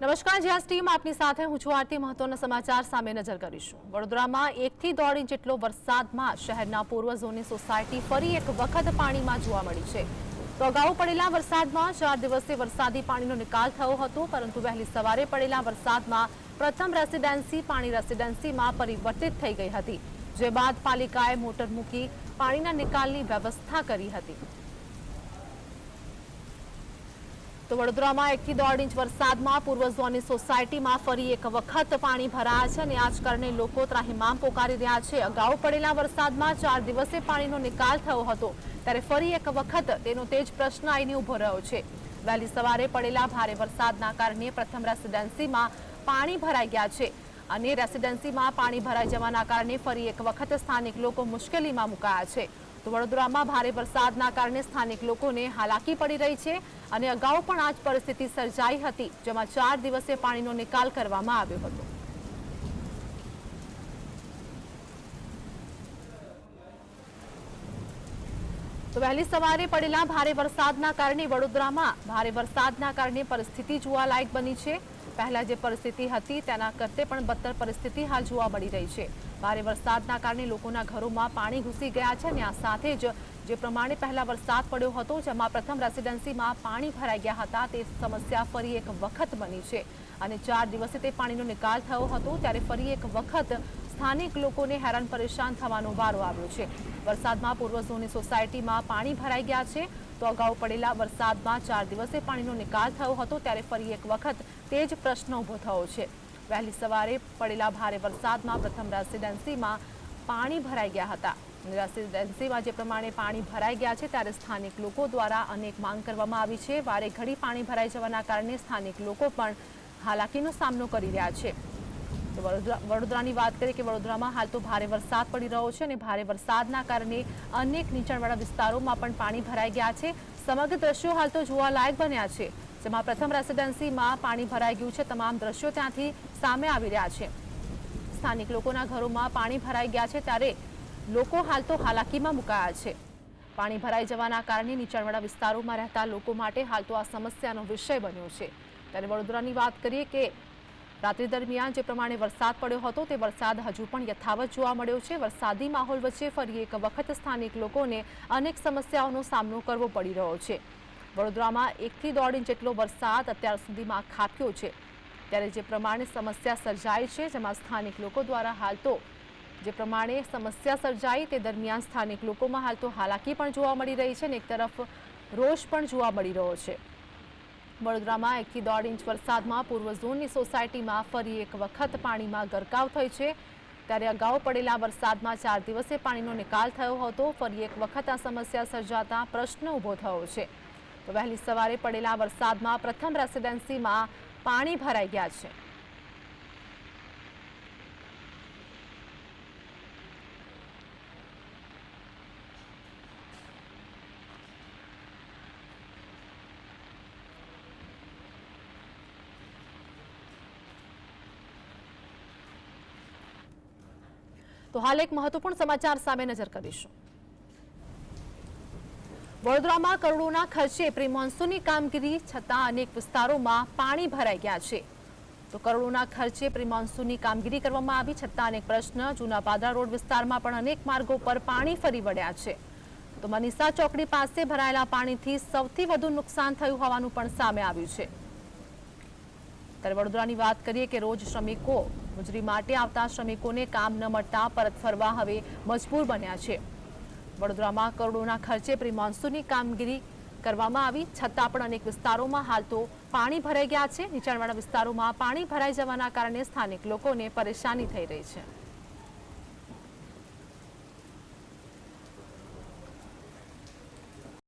નમસ્કાર જ્યાં ટીમ આપની સાથે. હું છું આરતી મહત્વના સમાચાર સામે નજર કરીશું. વડોદરામાં એકથી દોઢ ઇંચ જેટલો વરસાદમાં શહેરના પૂર્વ ઝોનની સોસાયટી ફરી એક વખત પાણીમાં જોવા મળી છે. તો અગાઉ પડેલા વરસાદમાં ચાર દિવસથી વરસાદી પાણીનો નિકાલ થયો હતો, પરંતુ વહેલી સવારે પડેલા વરસાદમાં પ્રથમ રેસિડેન્સી પાણી રેસિડેન્સીમાં પરિવર્તિત થઈ ગઈ હતી, જે બાદ પાલિકાએ મોટર મૂકી પાણીના નિકાલની વ્યવસ્થા કરી હતી. તો વડોદરામાં એકથી દોઢ ઇંચ વરસાદમાં પૂર્વ ઝોનની સોસાયટીમાં ફરી એક વખત પાણી ભરાયા છે અને આ જ કારણે લોકો ત્રાહિમામ પોકારી રહ્યા છે. અગાઉ પડેલા વરસાદમાં ચાર દિવસે પાણીનો નિકાલ થયો હતો. ત્યારે ફરી એક વખત તેનો તેજ પ્રશ્ન આવીને ઊભો રહ્યો છે. વહેલી સવારે પડેલા ભારે વરસાદના કારણે પ્રથમ રેસિડેન્સીમાં પાણી ભરાઈ ગયા છે અને રેસિડેન્સીમાં પાણી ભરાઈ જવાના કારણે ફરી એક વખત સ્થાનિક લોકો મુશ્કેલીમાં મુકાયા છે. તો વડોદરામાં ભારે વરસાદના કારણે સ્થાનિક લોકોને હાલાકી પડી રહી છે અને અગાઉ પણ આ જ પરિસ્થિતિ સર્જાઈ હતી, જેમાં ચાર દિવસે પાણીનો નિકાલ કરવામાં આવ્યો હતો. તો વહેલી સવારે પડેલા ભારે વરસાદના કારણે વડોદરામાં ભારે વરસાદના કારણે પરિસ્થિતિ જોવા લાયક બની છે. પહેલા જે પરિસ્થિતિ હતી તેના કરતે પણ બદતર પરિસ્થિતિ હાલ જોવા મળી રહી છે. ભારે વરસાદના કારણે લોકોના ઘરોમાં પાણી ઘૂસી ગયા છે અને આ સાથે જ જે પ્રમાણે પહેલા વરસાદ પડ્યો હતો, જેમાં પ્રથમ રેસિડેન્સીમાં પાણી ભરાઈ ગયા હતા, તે સમસ્યા ફરી એક વખત બની છે. અને ચાર દિવસે તે પાણીનો નિકાલ થયો હતો, ત્યારે ફરી એક વખત સ્થાનિક લોકોને હેરાન પરેશાન થવાનો વારો આવ્યો છે. વરસાદમાં પૂર્વ ઝોનની સોસાયટીમાં પાણી ભરાઈ ગયા છે. તો અગાઉ પડેલા વરસાદમાં ચાર દિવસે પાણીનો નિકાલ થયો હતો, ત્યારે ફરી એક વખત તે જ પ્રશ્ન ઊભો થયો છે. વહેલી સવારે પડેલા ભારે વરસાદમાં પ્રથમ રેસિડેન્સીમાં પાણી ભરાઈ ગયા હતા. રેસિડેન્સીમાં જે પ્રમાણે પાણી ભરાઈ ગયા છે, ત્યારે સ્થાનિક લોકો દ્વારા અનેક માંગ કરવામાં આવી છે. વારે ઘડી પાણી ભરાઈ જવાના કારણે સ્થાનિક લોકો પણ હાલાકીનો સામનો કરી રહ્યા છે. તો વડોદરા, વડોદરાની વાત કરીએ કે વડોદરામાં હાલ તો ભારે વરસાદ પડી રહ્યો છે અને ભારે વરસાદના કારણે અનેક નીચાણવાળા વિસ્તારોમાં પણ પાણી ભરાઈ ગયા છે. સમગ્ર દ્રશ્યો હાલ તો જોવાલાયક બન્યા છે. જેમાં પ્રથમ રેસિડેન્સીમાં પાણી ભરાઈ ગયું છે. તમામ દ્રશ્યો ત્યાંથી સામે આવી રહ્યા છે. સ્થાનિક લોકોના ઘરોમાં પાણી ભરાઈ ગયા છે ત્યારે લોકો હાલ તો હાલાકીમાં મુકાયા છે. પાણી ભરાઈ જવાના કારણે નીચાણવાળા વિસ્તારોમાં રહેતા લોકો માટે હાલ તો આ સમસ્યાનો વિષય બન્યો છે. ત્યારે વડોદરાની વાત કરીએ કે રાત્રિ દરમિયાન જે પ્રમાણે વરસાદ પડ્યો હતો તે વરસાદ હજુ પણ યથાવત જોવા મળ્યો છે. વરસાદી માહોલ વચ્ચે ફરી એક વખત સ્થાનિક લોકોને અનેક સમસ્યાઓનો સામનો કરવો પડી રહ્યો છે. વડોદરામાં એકથી દોઢ ઇંચ જેટલો વરસાદ અત્યાર સુધીમાં ખાબક્યો છે. ત્યારે જે પ્રમાણે સમસ્યા સર્જાઈ છે, જેમાં સ્થાનિક લોકો દ્વારા હાલ તો જે પ્રમાણે સમસ્યા સર્જાઈ તે દરમિયાન સ્થાનિક લોકોમાં હાલ તો હાલાકી પણ જોવા મળી રહી છે અને એક તરફ રોષ પણ જોવા મળી રહ્યો છે. વડોદરામાં એકથી દોઢ ઇંચ વરસાદમાં પૂર્વ ઝોનની સોસાયટીમાં ફરી એક વખત પાણીમાં ગરકાવ થઈ છે. ત્યારે અગાઉ પડેલા વરસાદમાં ચાર દિવસે પાણીનો નિકાલ થયો હતો. ફરી એક વખત આ સમસ્યા સર્જાતા પ્રશ્ન ઊભો થયો છે. તો વહેલી સવારે પડેલા વરસાદમાં પ્રથમ રેસિડેન્સીમાં પાણી ભરાઈ ગયા છે. તો હાલ એક મહત્વપૂર્ણ સમાચાર સામે નજર કરીશું. વડોદરામાં કરોડોના ખર્ચે પ્રી મોન્સૂનની કામગીરી, છતાં અનેક વિસ્તારોમાં પાણી ભરાઈ ગયા છે. તો કરોડોના ખર્ચે પ્રી મોન્સૂનની કામગીરી કરવામાં આવી, છતાં અનેક પ્રશ્ન. જૂના પાદરા રોડ વિસ્તારમાં પણ અનેક માર્ગો પર પાણી ફરી વળ્યા છે. તો મનીષા ચોકડી પાસે ભરાયેલા પાણીથી સૌથી વધુ નુકસાન થયું હોવાનું પણ સામે આવ્યું છે. ત્યારે વડોદરાની વાત કરીએ કે રોજ શ્રમિકો મજૂરી માટે આવતા શ્રમિકોને કામ ન મળતા પરત ફરવા હવે મજબૂર બન્યા છે. વડોદરામાં કરોડોના ખર્ચે પ્રી મોન્સૂનની કામગીરી કરવામાં આવી. છતાં પણ અનેક વિસ્તારોમાં હાલ તો પાણી ભરાઈ ગયા છે. નીચાણવાળા વિસ્તારોમાં પાણી ભરાઈ જવાના કારણે સ્થાનિક લોકોને પરેશાની થઈ રહી છે.